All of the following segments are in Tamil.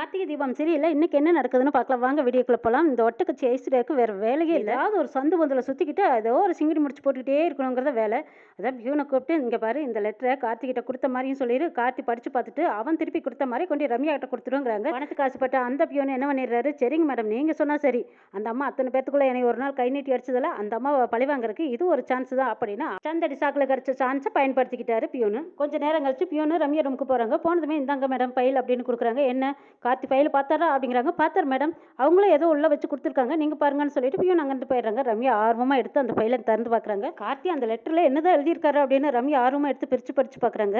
கார்த்திகை தீபம் சரியில்லை இன்னைக்கு என்ன நடக்குதுன்னு பார்க்கலாம். வாங்க வீடியோக்குள்ள போகலாம் இந்த ஒட்டக்கச்சி ஐஸ்வர்யாவுக்கு வேற வேலையே இல்லை. ஏதாவது ஒரு சந்து பந்தில் சுற்றிக்கிட்டு ஏதோ ஒரு சிங்கிடி முடிச்சு போட்டுக்கிட்டே இருக்கணுங்கிறத வேலை. அதான் பியூனை கூப்பிட்டு இங்கே பாரு இந்த லெட்டரை கார்த்திகிட்ட கொடுத்த மாதிரியும் சொல்லிடு கார்த்தி படிச்சு பார்த்துட்டு அவன் திருப்பி கொடுத்த மாதிரி கொண்டு ரம்யா கிட்ட கொடுத்துருங்கிறாங்க. பணத்துக்கு ஆசைப்பட்ட அந்த பியூன் என்ன பண்ணிடுறாரு? சரிங்க மேடம் நீங்கள் சொன்னால் சரி. அந்த அம்மா அத்தனை பேத்துக்குள்ள என்னை ஒரு நாள் கை நீட்டி அடிச்சதில்ல அந்த அம்மாவை பழி வாங்குறதுக்கு இது ஒரு சான்ஸ் தான் அப்படின்னா சந்தடி சாக்கில் கிடைச்ச சான்ஸை பயன்படுத்திக்கிட்டாரு பியூனு. கொஞ்ச நேரம் கழிச்சு பியூனு ரம்யா ரூமுக்கு போகிறாங்க போனதுமே இந்தாங்க மேடம் ஃபைல் அப்படின்னு கொடுக்குறாங்க. என்ன? பார்த்து ஃபைல் பார்த்தாரா அப்படிங்கிறாங்க. பார்த்தார் மேடம். அவங்களும் ஏதோ உள்ள வச்சு கொடுத்துருக்காங்க. நீங்கள் பாருங்கன்னு சொல்லிட்டு பியூன் அங்கேருந்து போயிடுறாங்க. ரம்யா ஆர்வமாக எடுத்து அந்த ஃபைலை திறந்து பார்க்குறாங்க. கார்த்தி அந்த லெட்டரில் என்னதான் எழுதியிருக்காரு அப்படின்னு ரம்யா ஆர்வமாக எடுத்து பிரித்து படித்து பார்க்குறாங்க.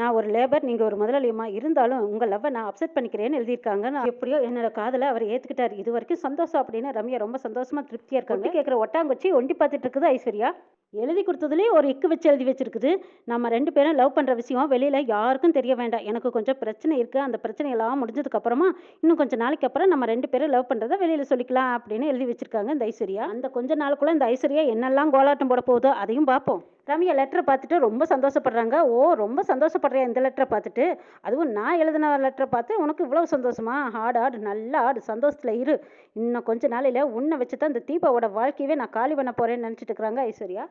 நான் ஒரு லேபர் நீங்கள் ஒரு முதலாளியம்மா இருந்தாலும் உங்கள் லவ்வை நான் அப்செட் பண்ணிக்கிறேன்னு எழுதியிருக்காங்க. நான் எப்படியோ என்னோட காதலை அவர் ஏற்றுக்கிட்டார் இது வரைக்கும் சந்தோஷம் அப்படின்னு ரம்யா ரொம்ப சந்தோஷமாக திருப்தியாக இருக்காங்க. கேட்குற ஒட்டாங்குச்சி ஒண்டி பார்த்துட்டு இருக்குது ஐஸ்வர்யா. எழுதி கொடுத்ததுலேயே ஒரு இக்கு வச்சு எழுதி வச்சிருக்குது. நம்ம ரெண்டு பேரும் லவ் பண்ணுற விஷயம் வெளியில் யாருக்கும் தெரிய வேண்டாம். எனக்கு கொஞ்சம் பிரச்சனை இருக்குது அந்த பிரச்சனை எல்லாம் இன்னும் கொஞ்சம் நாளைக்கு அப்புறம் நம்ம ரெண்டு பேரும் லவ் பண்ணுறத வெளியில் சொல்லிக்கலாம் அப்படின்னு எழுதி வச்சிருக்காங்க இந்த ஐஸ்வர்யா. அந்த கொஞ்ச நாளுக்குள்ள இந்த ஐஸ்வர்யா என்னெல்லாம் கோலாட்டம் போட போகுதோ அதையும் பார்ப்போம். ரம்யா லெட்டரை பார்த்துட்டு ரொம்ப சந்தோஷப்படுறாங்க. ஓ ரொம்ப சந்தோஷப்படுறியா இந்த லெட்டரை பார்த்துட்டு அதுவும் நான் எழுதின லெட்டரை பார்த்து உனக்கு இவ்வளவு சந்தோஷமா? ஆடு ஆடு நல்லா ஆடு சந்தோஷத்தில் இரு. இன்னும் கொஞ்ச நாளையில் உன்னை வச்சு தான் இந்த தீபாவோட வாழ்க்கையவே நான் காலி பண்ண போகிறேன்னு நினச்சிட்டு இருக்கிறாங்க ஐஸ்வர்யா.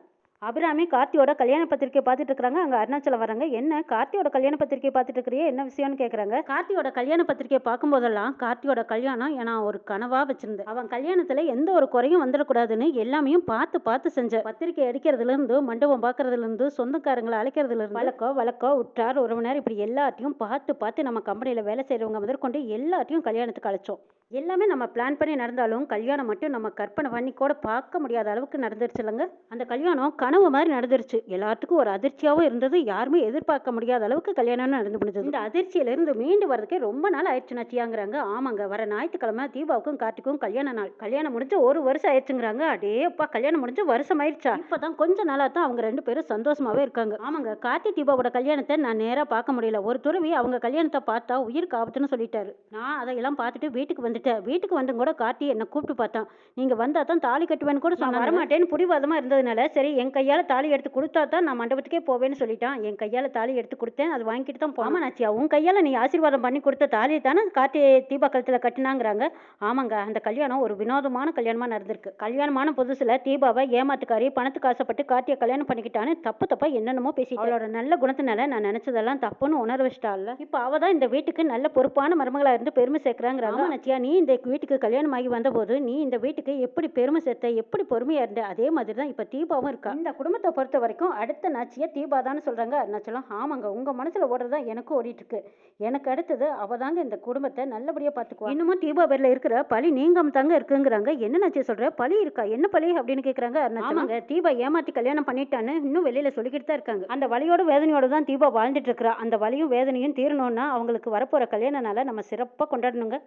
அபிராமி கார்த்தியோட கல்யாண பத்திரிக்கை பார்த்துட்டு இருக்காங்க அங்கே அருணாச்சலம் வராங்க என்ன? கார்த்தியோட கல்யாண பத்திரிக்கை பார்த்துட்டு இருக்கிறியே? என்ன விஷயம்னு கேட்குறாங்க கார்த்தியோட கல்யாண பத்திரிக்கையை பார்க்கும்போதெல்லாம் கார்த்தியோட கல்யாணம் நான் ஒரு கனவாக வச்சிருந்தேன். அவன் கல்யாணத்தில் எந்த ஒரு குறையும் வந்துடக்கூடாதுன்னு எல்லாமே பார்த்து பார்த்து செஞ்சேன். பத்திரிக்கை அடிக்கிறதுலேருந்து மண்டபம் பார்க்கறதுலேருந்து சொந்தக்காரங்களை அழைக்கிறதுலேருந்து வழக்கோ வழக்கோ உற்றார் உறவினர் இப்படி எல்லாத்தையும் பார்த்து பார்த்து நம்ம கம்பெனியில் வேலை செய்கிறவங்க முதற்கொண்டு எல்லாத்தையும் கல்யாணத்துக்கு அழைச்சோம். எல்லாமே நம்ம பிளான் பண்ணி நடந்தாலும் கல்யாணம் மட்டும் நம்ம கற்பனை பண்ணி கூட பார்க்க முடியாத அளவுக்கு நடந்துருச்சு இல்லைங்க. அந்த கல்யாணம் கனவு மாதிரி நடந்துருச்சு. எல்லாத்துக்கும் ஒரு அதிர்ச்சியாகவும் இருந்தது. யாருமே எதிர்பார்க்க முடியாத அளவுக்கு கல்யாணம் நடந்து முடிஞ்சது. இந்த அதிர்ச்சியிலிருந்து மீண்டு வரதுக்கே ரொம்ப நாள் ஆயிடுச்சு நச்சியாங்கிறாங்க. ஆமாங்க வர ஞாயிற்றுக்கிழமை தீபாவுக்கும் கார்த்திக்கும் கல்யாண நாள். கல்யாணம் முடிஞ்சு ஒரு வருஷம் ஆயிடுச்சுங்கிறாங்க. அடே அப்பா கல்யாணம் முடிஞ்சு வருஷம் ஆயிடுச்சா இப்பதான் கொஞ்ச நாளா தான் அவங்க ரெண்டு பேரும் சந்தோஷமாவே இருக்காங்க. ஆமாங்க கார்த்தி தீபாவோட கல்யாணத்தை நான் நேரா பார்க்க முடியல. ஒரு துறவி அவங்க கல்யாணத்தை பார்த்தா உயிருக்கு ஆபத்துன்னு சொல்லிட்டாரு. நான் அதையெல்லாம் பார்த்துட்டு வீட்டுக்கு வந்துட்டேன். வீட்டுக்கு வந்து கூட கார்த்தி என்னை கூப்பிட்டு பார்த்தான். நீங்க வந்தா தான் தாலி கட்டுவேன்னு கூட நான் வரமாட்டேன்னு பிடிவாதமா இருந்ததுனால சரி என் கையால தாலி எடுத்து கொடுத்தா தான் நான் மண்டபத்துக்கே போவேன்னு சொல்லிட்டான். என் கையால தாலி எடுத்து கொடுத்தேன். அது வாங்கிட்டு தான் போகாம நாச்சியா உன் கையால நீ ஆசீர்வாதம் பண்ணி கொடுத்த தாலியை தானே கார்த்தி தீபா கழுத்துல கட்டினாங்கிறாங்க. ஆமாங்க அந்த கல்யாணம் ஒரு வினோதமான கல்யாணமா நடந்திருக்கு. கல்யாணமான புதுசுல தீபாவை ஏமாத்துக்காரி பணத்துக்கு ஆசைப்பட்டு கார்த்தியை கல்யாணம் பண்ணிக்கிட்டான்னு தப்பு தப்பா என்னென்னமோ பேசி அவளோட நல்ல குணத்தினால நான் நினைச்சதெல்லாம் தப்புன்னு உணர வச்சிட்டால இப்போ அவ தான் இந்த வீட்டுக்கு நல்ல பொறுப்பான மருமகளா இருந்து பெருமை சேர்க்கிறாங்கிறாங்க. நச்சியா நீ இந்த வீட்டுக்கு கல்யாணம் ஆகி வந்தபோது நீ இந்த வீட்டுக்கு எப்படி பெருமை சேர்த்த எப்படி பொறுமையா இருந்த அதே மாதிரி தான் இப்போ தீபாவும் இருக்கா? இந்த குடும்பத்தை பொறுத்த வரைக்கும் அடுத்த நாச்சியா தீபா தான் சொல்றாங்க அருணாச்சலம். ஆமாங்க உங்க மனசுல ஓடுறது எனக்கும் ஓடிட்டு இருக்கு எனக்கு அடுத்தது அவ தாங்க இந்த குடும்பத்தை நல்லபடியா பாத்துக்குவா. இன்னமும் தீபா பேர்ல இருக்கிற பழி நீங்காம தாங்க இருக்குங்கிறாங்க. என்ன நாச்சியா சொல்ற? பழி இருக்கா? என்ன பழி அப்படின்னு கேக்குறாங்க அருணாச்சலம். ஆமாங்க. தீபா ஏமாத்தி கல்யாணம் பண்ணிட்டான்னு இன்னும் வெளியில சொல்லிக்கிட்டு தான் இருக்காங்க. அந்த வலியோட வேதனையோட தான் தீபா வாழ்ந்துட்டு இருக்கிறா. அந்த வலியும் வேதனையும் தீரணும்னா அவங்களுக்கு வரப்போற கல்யாண நாளை நம்ம சிறப்பா கொண்டாடணுங்க.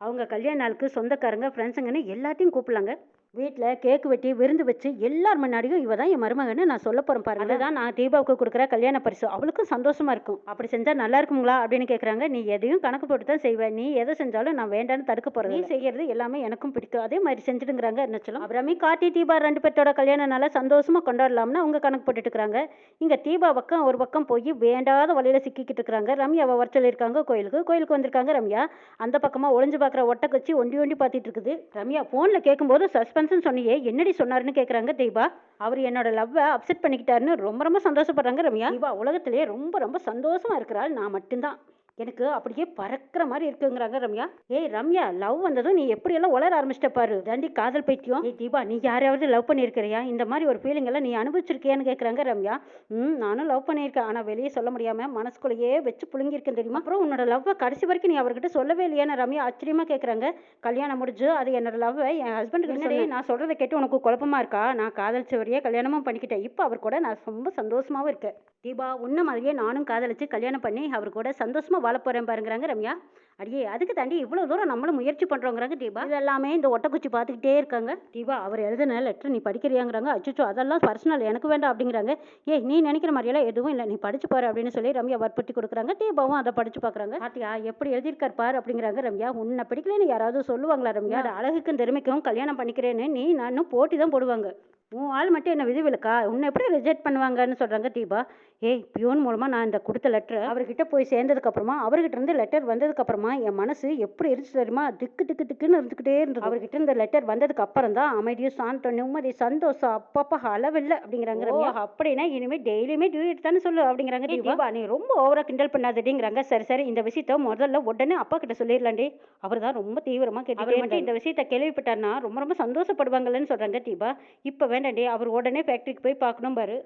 அவங்க கல்யாண நாளுக்கு சொந்தக்காரங்க ஃப்ரெண்ட்ஸுங்கன்னு எல்லாத்தையும் கூப்பிடலாங்க. வீட்டில் கேக்கு வெட்டி விருந்து வச்சு எல்லார் முன்னாடியும் இவ தான் என் மருமகன்னு நான் சொல்ல போகிறேன் பாருங்க. அதுதான் நான் தீபாவுக்கு கொடுக்குற கல்யாண பரிசு. அவளுக்கும் சந்தோஷமா இருக்கும். அப்படி செஞ்சால் நல்லா இருக்குங்களா அப்படின்னு கேட்குறாங்க நீ எதையும் கணக்கு போட்டு தான் செய்வேன் நீ எதை செஞ்சாலும் நான் வேண்டான்னு தடுக்க போகிறேன் நீ செய்யறது எல்லாமே எனக்கும் பிடிக்கும். அதே மாதிரி செஞ்சுடுங்கிறாங்க அருணாச்சலம். அப்புறமே கார்த்தி தீபா ரெண்டு பேர்த்தோட கல்யாண நாளை சந்தோஷமா கொண்டாடலாம்னு அவங்க கணக்கு போட்டுட்டு இருக்கிறாங்க. இங்கே தீபா பக்கம் ஒரு பக்கம் போய் வேண்டாத வழியில சிக்கிக்கிட்டு இருக்கிறாங்க. ரம்யாவை வர சொல்லியிருக்காங்க கோயிலுக்கு. கோயிலுக்கு வந்திருக்காங்க ரம்யா. அந்த பக்கமாக ஒளிஞ்சு பார்க்குற ஒட்டக்கச்சி ஒண்டி ஒண்டி பார்த்துட்டு இருக்குது. ரம்யா ஃபோனில் கேட்கும்போது சொன்னியே என்னடி சொன்னாருன்னு கேட்குறாங்க தீபா அவர் என்னோட லவ்வை அப்செட் பண்ணிக்கிட்டாருன்னு ரொம்ப ரொம்ப சந்தோஷப்படுறாங்க ரம்யா. தீபா உலகத்திலேயே ரொம்ப ரொம்ப சந்தோஷமா இருக்கிறாள். நான் மட்டும்தான். எனக்கு அப்படியே பறக்கிற மாதிரி இருக்குங்கிறாங்க ரம்யா. ஏய் ரம்யா லவ் வந்ததும் நீ எப்படியெல்லாம் உளர ஆரம்பிச்சிட்ட பாரு. தாண்டி காதல் பைத்தியம். ஏய் தீபா நீ யாரையாவது லவ் பண்ணியிருக்கிறியா? இந்த மாதிரி ஒரு ஃபீலிங் எல்லாம் நீ அனுபவிச்சிருக்கியான்னு கேட்குறாங்க ரம்யா. ம் நானும் லவ் பண்ணியிருக்கேன். ஆனால் வெளியே சொல்ல முடியாம மனசுக்குள்ளேயே வச்சு புழுங்கியிருக்கேன் தெரியுமா? அப்புறம் உன்னோட லவ்வை கடைசி வரைக்கும் நீ அவர்கிட்ட சொல்லவே இல்லையான்னு ரம்யா ஆச்சரியமா கேட்குறாங்க கல்யாணம் முடிஞ்சு அது என்னோட லவ்வை என் ஹஸ்பண்டுக்கு நான் சொல்றதை கேட்டு உனக்கு குழப்பமா இருக்கா? நான் காதலிச்சவரையே கல்யாணமும் பண்ணிக்கிட்டேன். இப்போ அவர் கூட நான் ரொம்ப சந்தோஷமாவும் இருக்கேன். தீபா உன்ன மாதிரியே நானும் காதலிச்சு கல்யாணம் பண்ணி அவர் கூட சந்தோஷமா வாழ போறேன் பாருங்கிறாங்க ரம்யா. அடியே அதுக்கு தாண்டி இவ்வளவு தூரம் நம்மளும் முயற்சி பண்றோங்கிறாங்க தீபா. எல்லாமே இந்த ஒட்டக்குச்சி பார்த்துக்கிட்டே இருக்காங்க. தீபா அவர் எழுதின லெட்டர் நீ படிக்கிறியாங்கிறாங்க. அச்சோ அதெல்லாம் பர்சனல் எனக்கு வேண்டாம் அப்படிங்கிறாங்க. ஏய் நீ நினைக்கிற மாதிரியெல்லாம் எதுவும் இல்லை. நீ படிச்சு பாரு அப்படின்னு சொல்லி ரம்யா வற்புறுத்தி கொடுக்குறாங்க. தீபாவும் அதை படிச்சு பார்க்குறாங்க. பாத்தியா எப்படி எழுதியிருக்கார் பாரு அப்படிங்கிறாங்க ரம்யா. உன்னை பிடிக்கலன்னு யாராவது சொல்லுவாங்களா ரம்யா? அழகுக்கும் திறமைக்கும் கல்யாணம் பண்ணிக்கிறேன்னு நீ நானும் போட்டி தான் போடுவாங்க. உன் ஆள் மட்டும் என்ன விதிவிலக்கா? உன்னை எப்படி ரிஜெக்ட் பண்ணுவாங்கன்னு சொல்கிறாங்க தீபா. ஏய் பியூன் மூலமாக நான் இந்த கொடுத்த லெட்டரை அவர்கிட்ட போய் சேர்ந்ததுக்கப்புறமா அவர்கிட்ட இருந்து லெட்டர் வந்ததுக்கப்புறமா என் மனசு எப்படி இருந்துச்சு தெரியுமா? திக்கு திக்கு திக்குன்னு இருந்துக்கிட்டே இருந்தது. அவர்கிட்ட இந்த லெட்டர் வந்ததுக்கு அப்புறம் தான் அமைதியும் சாந்தம் நிம்மதி சந்தோஷம் அப்பப்பா அளவில்லை அப்படிங்கிறாங்க அப்படின்னா இனிமேல் டெய்லியுமே டியூட் தானே சொல்லு அப்படிங்கிறாங்க தீபா. நீ ரொம்ப ஓவரா கிண்டல் பண்ணாதடிங்கிறாங்க. சரி சரி இந்த விஷயத்த முதல்ல உடனே அப்பா கிட்ட சொல்லிடலாண்டி அவர் தான் ரொம்ப தீவிரமா கேட்டு இந்த விஷயத்த கேள்விப்பட்டார்னா ரொம்ப ரொம்ப சந்தோஷப்படுவாங்கன்னு சொல்றாங்க தீபா. இப்போ வேண்டாண்டி அவர் உடனே ஃபேக்ட்ரிக்கு போய் பார்க்கணும் பாரு.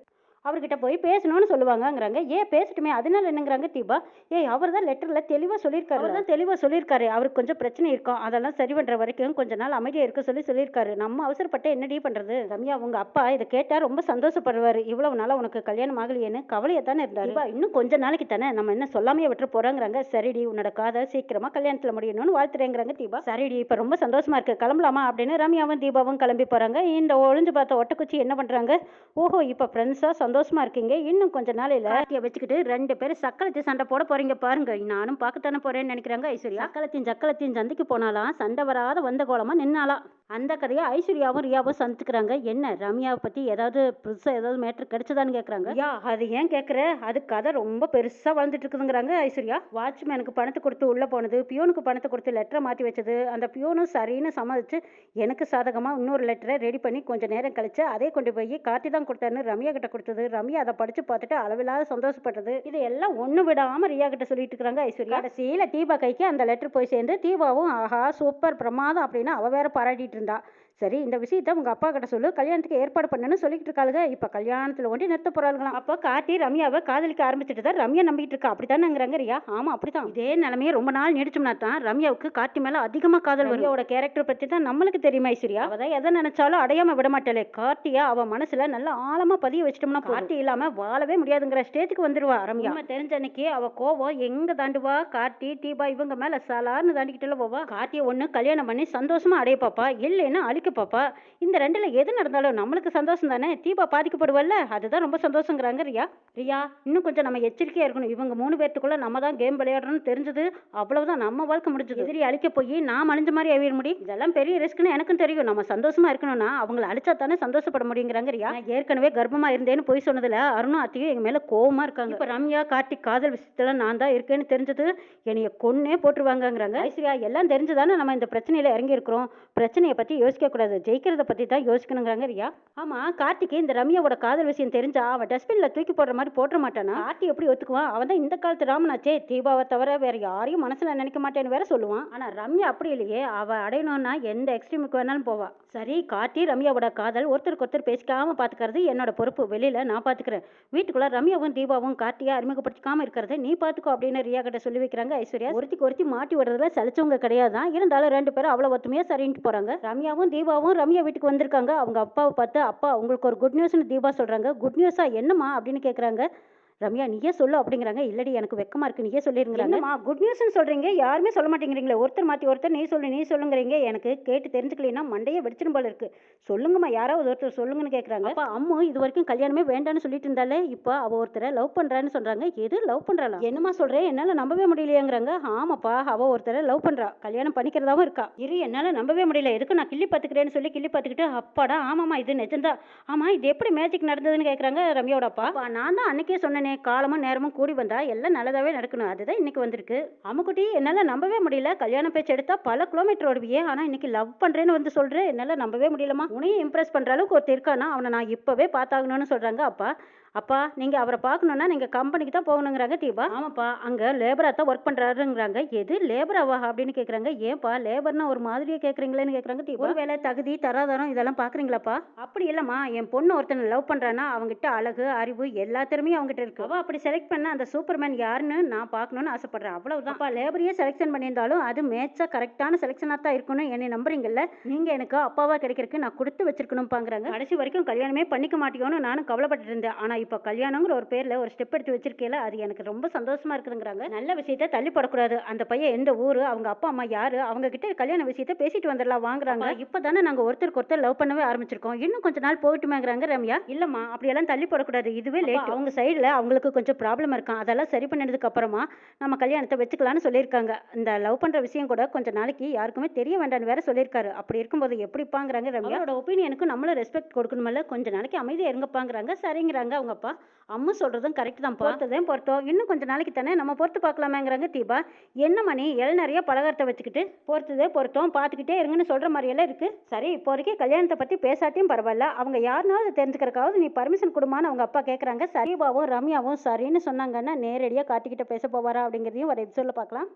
அவர்கிட்ட போய் பேசணும்னு சொல்லுவாங்கங்கிறாங்க. ஏன் பேசட்டுமே. அதனால என்னங்கிறாங்க தீபா. ஏய் அவர் தான் லெட்டரில் தெளிவாக சொல்லியிருக்காரு. அவர் தான் தெளிவாக சொல்லியிருக்காரு. அவருக்கு கொஞ்சம் பிரச்சனை இருக்கும். அதெல்லாம் சரி பண்ணுற வரைக்கும் கொஞ்ச நாள் அமைதியாக இருக்க சொல்லி சொல்லியிருக்காரு. நம்ம அவசரப்பட்டு என்னடி பண்ணுறது ரம்யா உங்க அப்பா இதை கேட்டால் ரொம்ப சந்தோஷப்படுவார். இவ்வளவு நாளாக உனக்கு கல்யாணம் ஆகலையேன்னு கவலையை தானே இருந்தார். தீபா இன்னும் கொஞ்ச நாளைக்கு தானே நம்ம என்ன சொல்லாமையே விட்டுற போகிறாங்கிறாங்க சரிடி உன்னோட காதை சீக்கிரமாக கல்யாணத்தில் முடியணும்னு வாழ்த்துறேங்கிறாங்க தீபா. சரிடி. இப்போ ரொம்ப சந்தோஷமா இருக்கு. கிளம்பலாமா அப்படின்னு ரம்யாவும் தீபாவும் கிளம்பி போகிறாங்க இந்த ஒளிஞ்சு பார்த்த ஒட்டக்குச்சி என்ன பண்ணுறாங்க ஓஹோ இப்போ ஃப்ரெண்ட்ஸாக சந்தோஷமா இருக்கீங்க. இன்னும் கொஞ்ச நாளையில கார்த்தியை வச்சுக்கிட்டு ரெண்டு பேரும் சக்களத்தி சண்டை போட போறீங்க பாருங்க. நானும் பார்க்கத்தானே போறேன்னு நினைக்கிறாங்க ஐஸ்வர்யா? சக்கலத்தையும் சக்கலத்தையும் சந்தைக்கு போனாலாம் சண்டை வராத வந்த கோலமா நின்னாலாம் அந்த கதையை ஐஸ்வர்யாவும் ரியாவும் சந்திச்சுக்கிறாங்க. என்ன ரம்யாவை பத்தி ஏதாவது புதுசா ஏதாவது மேட்ரு கிடைச்சதான்னு கேக்குறாங்க? யா அது ஏன் கேக்குற? அது கதை ரொம்ப பெருசா வளர்ந்துட்டு இருக்குதுங்கிறாங்க ஐஸ்வர்யா. வாட்ச்மேனுக்கு பணத்தை கொடுத்து உள்ள போனது பியூனுக்கு பணத்தை கொடுத்து லெட்டரை மாத்தி வச்சது அந்த பியூனும் சரின்னு சம்மதிச்சு எனக்கு சாதகமா இன்னொரு லெட்டரை ரெடி பண்ணி கொஞ்ச நேரம் கழிச்சு அதே கொண்டு போய் கார்த்தி தான் கொடுத்தாருன்னு ரம்யா கிட்ட கொடுத்தது. ரம்யா அதை படிச்சு பார்த்துட்டு அளவில்லாத சந்தோஷப்பட்டது. இது எல்லாம் ஒண்ணு விடாம ரியா கிட்ட சொல்லிட்டு இருக்காங்க ஐஸ்வர்யா. கடைசியில தீபா கைக்கு அந்த லெட்டர் போய் சேர்ந்து தீபாவும் ஆஹா சூப்பர் பிரமாதம் அப்படின்னு அவ வேற பாராட்டிட்டு இருந்தா சரி இந்த விஷயத்த உங்க அப்பா கிட்ட சொல்லு கல்யாணத்துக்கு ஏற்பாடு பண்ணுன்னு சொல்லிட்டு இருக்காளுங்க இப்ப கல்யாணத்துல ஒண்டி நிறுத்த போறாளுங்களாம். அப்ப கார்த்தி ரம்யாவை காதலிக்க ஆரம்பிச்சுட்டு தான் ரம்யா நம்பிட்டு இருக்கா. அப்படித்தானேங்கிறாங்க ரியா. ஆமா அப்படிதான். இதே நிலைமையே ரொம்ப நாள் நீடிச்சோம்னா தான் ரம்யாவுக்கு கார்த்தி மேல அதிகமா காதல் ரம்யாவோட கேரக்டர் பத்தி தான் நம்மளுக்கு தெரியுமா ஐஸ்வர்யா. அவ தான் எதை நினைச்சாலும் அடையாம விட மாட்டாளே. கார்த்தியா அவ மனசுல நல்ல ஆழமா பதிய வச்சிட்டோம்னா கார்த்தி இல்லாம வாழவே முடியாதுங்கிற ஸ்டேஜுக்கு வந்துருவா ரம்யா. தெரிஞ்ச அன்னைக்கு அவ கோவம் எங்க தாண்டுவா? கார்த்தி தீபா இவங்க மேல சலார்னு தாண்டிக்கிட்டு போவா? கார்த்தியை ஒண்ணு கல்யாணம் பண்ணி சந்தோஷமா அடைய பாப்பா. இல்லைன்னா அழிக்க பாப்பா. இந்த ரெண்டுல எது நடந்தாலும் நம்மளுக்கு சந்தோஷம் தானே? தீபா பாதிக்கப்படுவல்ல அதுதான் ரொம்ப சந்தோஷங்கிறாங்க ரியா. ரியா இன்னும் கொஞ்சம் நம்ம எச்சரிக்கையா இருக்கணும். இவங்க மூணு பேர்த்துக்குள்ள நம்ம தான் கேம் விளையாடுறோம்னு தெரிஞ்சது. அவ்வளவுதான் நம்ம வாழ்க்கை முடிஞ்சது. எதிரி அழிக்க போய் நான் அழிஞ்ச மாதிரி ஆகிட முடியும். இதெல்லாம் பெரிய ரிஸ்க்னு எனக்கும் தெரியும். நம்ம சந்தோஷமா இருக்கணும்னா அவங்கள அழிச்சா தானே சந்தோஷப்பட முடியுங்கிறாங்க ரியா. ஏற்கனவே கர்ப்பமா இருந்தேன்னு போய் சொன்னதுல அருணும் அத்தியும் எங்க மேல கோவமா இருக்காங்க. இப்ப ரம்யா கார்த்திக் காதல் விஷயத்துல நான் தான் இருக்கேன்னு தெரிஞ்சது. என்னைய கொன்னே போட்டுருவாங்கங்கிறாங்க. ஐஸ்வர்யா எல்லாம் தெரிஞ்சுதானே நம்ம இந்த பிரச்சனையில இறங்கி இருக்கிறோம் பிரச்சனையை பத்தி யோசிக்க கூடாது. ஜெயிக்கிறத பற்றி தான் யோசிக்கணுங்கிறாங்க ரியா. ஆமா கார்த்திக்கு இந்த ரம்யாவோட காதல் விஷயம் தெரிஞ்சா அவன் டஸ்ட்பினில் தூக்கி போடுற மாதிரி போட்டுற மாட்டானா? கார்த்தி எப்படி ஒத்துக்குவான்? அவன் தான் இந்த காலத்து ராமனாச்சே. தீபாவை தவிர வேற யாரையும் மனசில் நினைக்க மாட்டேன்னு வேற சொல்லுவான். ஆனால் ரம்யா அப்படி இல்லையே. அவள் அடையணும்னா எந்த எக்ஸ்ட்ரீமுக்கு வேணாலும் போவா. சரி கார்த்தி ரம்யாவோட காதல் ஒருத்தருக்கு ஒருத்தர் பேசிக்காம பார்த்துக்கிறது என்னோட பொறுப்பு. வெளியில் நான் பார்த்துக்கிறேன் வீட்டுக்குள்ள ரம்யாவும் தீபாவும் கார்த்தியா அறிமுகப்படுத்திக்காம இருக்கிறத நீ பார்த்துக்கோ அப்படின்னு ரியா கிட்ட சொல்லி வைக்கிறாங்க ஐஸ்வர்யா. ஒருத்திக்கு ஒருத்தி மாட்டி விடுறதுல சலிச்சவங்க கிடையாதான். இருந்தாலும் ரெண்டு பேரும் அவ்வளோ ஒத்துமையா சரின்ட்டு போகிறாங்க ரம்யாவும் தீபாவும் ரம்யா வீட்டுக்கு வந்திருக்காங்க. அவங்க அப்பாவை பார்த்து அப்பா உங்களுக்கு ஒரு குட் நியூஸ்னு தீபா சொல்றாங்க. குட் நியூஸா என்னம்மா? அப்படின்னு கேட்குறாங்க ரம்யா நீயே சொல்லு அப்படிங்கிறாங்க. இல்லடி எனக்கு வெக்கமா இருக்கு. நீயே சொல்லிருங்கிறாங்க. என்னம்மா குட் நியூஸ்னு சொல்றீங்க. யாருமே சொல்ல மாட்டேங்கிறீங்களே. ஒருத்தர் மாத்தி ஒருத்தர் நீ சொல்லு நீ சொல்லுங்கிறீங்க. எனக்கு கேட்டு தெரிஞ்சுக்கலைன்னா மண்டையே வெடிச்சிடும் போல இருக்கு. சொல்லுங்கம்மா யாராவது ஒருத்தர் சொல்லுங்கன்னு கேக்குறாங்க. அப்ப அம்மு இது வரைக்கும் கல்யாணமே வேண்டாம்னு சொல்லிட்டு இருந்தாலே இப்போ அவ ஒருத்தரை லவ் பண்றான்னு சொல்றாங்க. எது லவ் பண்றாளா? என்னம்மா சொல்றேன் என்னால நம்பவே முடியலையேங்கிறாங்க. ஆமாப்பா அவ ஒருத்தரை லவ் பண்றா. கல்யாணம் பண்ணிக்கிறதாவும் இருக்கா? இரு என்னால நம்பவே முடியல. எதுக்கு நான் கிள்ளி பாத்துக்கிறேன்னு சொல்லி கிள்ளி பாத்துக்கிட்டு அப்பாடா ஆமாமா இது நிஜம்தான். ஆமா இது எப்படி மேஜிக் நடந்ததுன்னு கேக்குறாங்க ரம்யாவோட அப்பா, நான் தான் அன்னைக்கே சொன்னேனே காலமும் நேரமும் கூடி வந்தா எல்லாம் நல்லதாவே நடக்கணும். அதுதான் இன்னைக்கு வந்திருக்கு. அம்முக்குட்டி என்னால் நம்பவே முடியல. கல்யாண பேச்சு எடுத்தால் பல கிலோமீட்டர் ஓடுவியே. ஆனால் இன்னைக்கு லவ் பண்றேன்னு வந்து சொல்றேன் என்னால் நம்பவே முடியலம்மா. உனையும் இம்ப்ரெஸ் பண்ற அளவுக்கு ஒருத்தர் இருக்கானா? அவனை நான் இப்பவே பார்த்தாகணும்னு சொல்றாங்க அப்பா. அப்பா நீங்க அவரை பார்க்கணும்னா நீங்க கம்பெனிக்கு தான் போகணுங்கிறாங்க தீபா. ஆமாப்பா. அங்க லேபரா தான் ஒர்க் பண்றாருங்கிறாங்க. எது லேபராவா அப்படின்னு கேக்குறாங்க. ஏன்பா லேபர்னா ஒரு மாதிரியே கேக்குறீங்களேன்னு கேக்குறாங்க தீபா. ஒருவேளை தகுதி தராதரம் இதெல்லாம் பாக்குறீங்களாப்பா? அப்படி இல்லம்மா. என் பொண்ணு ஒருத்தனை லவ் பண்றானா அவங்கிட்ட அழகு அறிவு எல்லா திறமையும் அவங்ககிட்ட இருக்கு. அவ அப்படி செலக்ட் பண்ண அந்த சூப்பர்மேன் யாருன்னு நான் பார்க்கணும்னு ஆசைப்படுறேன். அவ்வளவுதான். லேபரையே செலெக்ஷன் பண்ணியிருந்தாலும் அது மேட்சா கரெக்டான செலெக்ஷனா தான் இருக்கணும் என்னை நம்புறீங்கல்ல? நீங்க எனக்கு அப்பாவா கிடைக்கிறதுக்கு நான் கொடுத்து வச்சிருக்கணும் பாக்குறாங்க கடைசி வரைக்கும் கல்யாணமே பண்ணிக்க மாட்டேயோன்னு நானும் கவலைப்பட்டு இருந்தேன். ஆனா இப்போ கல்யாணங்கிற ஒரு பேரில் ஒரு ஸ்டெப் எடுத்து வச்சிருக்கேல அது எனக்கு ரொம்ப சந்தோஷமா இருக்குதுங்கிறாங்க. நல்ல விஷயத்த தள்ளி போடக்கூடாது. அந்த பையன் எந்த ஊர் அவங்க அப்பா அம்மா யாரு அவங்க கிட்ட கல்யாண விஷயத்த பேசிட்டு வந்துடலாம் வாங்குறாங்க. இப்போ தானே நாங்கள் ஒருத்தருக்கு ஒருத்தர் லவ் பண்ணவே ஆரம்பிச்சிருக்கோம். இன்னும் கொஞ்ச நாள் போயிட்டுமேங்கிறாங்க ரம்யா. இல்லம்மா அப்படியெல்லாம் தள்ளி போடக்கூடாது. இதுவே லேட் அவங்க சைடில் அவங்களுக்கு கொஞ்சம் ப்ராப்ளம் இருக்கான் அதெல்லாம் சரி பண்ணதுக்கு அப்புறமா நம்ம கல்யாணத்தை வச்சுக்கலாம்னு சொல்லியிருக்காங்க. இந்த லவ் பண்ற விஷயம் கூட கொஞ்ச நாளைக்கு யாருக்குமே தெரிய வேண்டாம்னு வேற சொல்லியிருக்காரு. அப்படி இருக்கும்போது எப்படிப்பாங்கிறாங்க ரம்யாவோட ஒப்பீனியனுக்கு நம்மளும் ரெஸ்பெக்ட் கொடுக்கணுமல்ல. கொஞ்ச நாளைக்கு அமைதியா இருங்கப்பாங்கிறாங்க. சரிங்கிறாங்க. அவங்க அப்பா அம்மு சொல்றதும் கரெக்ட் தான் பொறுத்ததையும் பொறுத்தோம் இன்னும் கொஞ்சம் நாளைக்கு தானே நம்ம பொறுத்து பார்க்கலாமேங்கிறாங்க தீபா. என்ன மணி? எல் நிறைய பலகாரத்தை வச்சுக்கிட்டு பொறுத்ததே பொறுத்தோம் பார்த்துக்கிட்டே இருங்கன்னு சொல்ற மாதிரியெல்லாம் இருக்குது இருக்கு. சரி இப்போ வரைக்கும் கல்யாணத்தை பத்தி பேசாட்டியும் பரவாயில்ல. அவங்க யாருனாவது தெரிஞ்சுக்கிறக்காவது நீ பர்மிஷன் கொடுமான்னு அவங்க அப்பா கேட்குறாங்க சரிபாவும் ரம்யாவும் சரின்னு சொன்னாங்கன்னா நேரடியாக கார்த்திகிட்ட பேச போவாரா அப்படிங்கிறதையும் ஒரு எபிசோடில் பார்க்கலாம்.